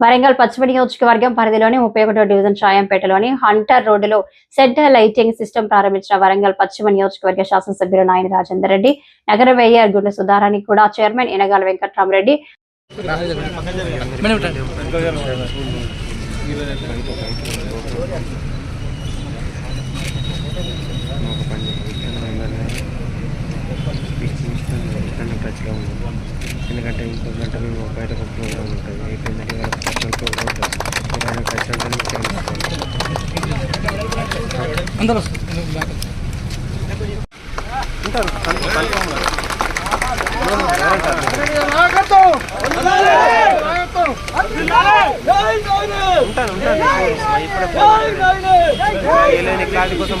వరంగల్ పశ్చిమ నియోజకవర్గం పరిధిలోని ముప్పై ఒకటో డివిజన్ చాయంపేటలోని హంటర్ రోడ్డులో సెంటర్ లైటింగ్ సిస్టమ్ ప్రారంభించిన వరంగల్ పశ్చిమ నియోజకవర్గ శాసనసభ్యులు నాయని రాజేందర్ రెడ్డి నగర మేయర్ గుండె సుధారాణి కూడా చైర్మన్ ఎనగాల వెంకట్రామరెడ్డి. టచ్లో ఉన్నాం ఎందుకంటే ఇంకో గంట మేము బయట ఒక ప్రోగ్రామ్ ఉంటుంది. అయిపోయిందంటే ఇవాళ పర్సనల్ ప్రోగ్రామ్ ఉంటుంది. మీరు ఆయన టచ్ ఉంటే మీకు ఉంటాను ఉంటాను ఇప్పుడే క్లారిటీ కోసం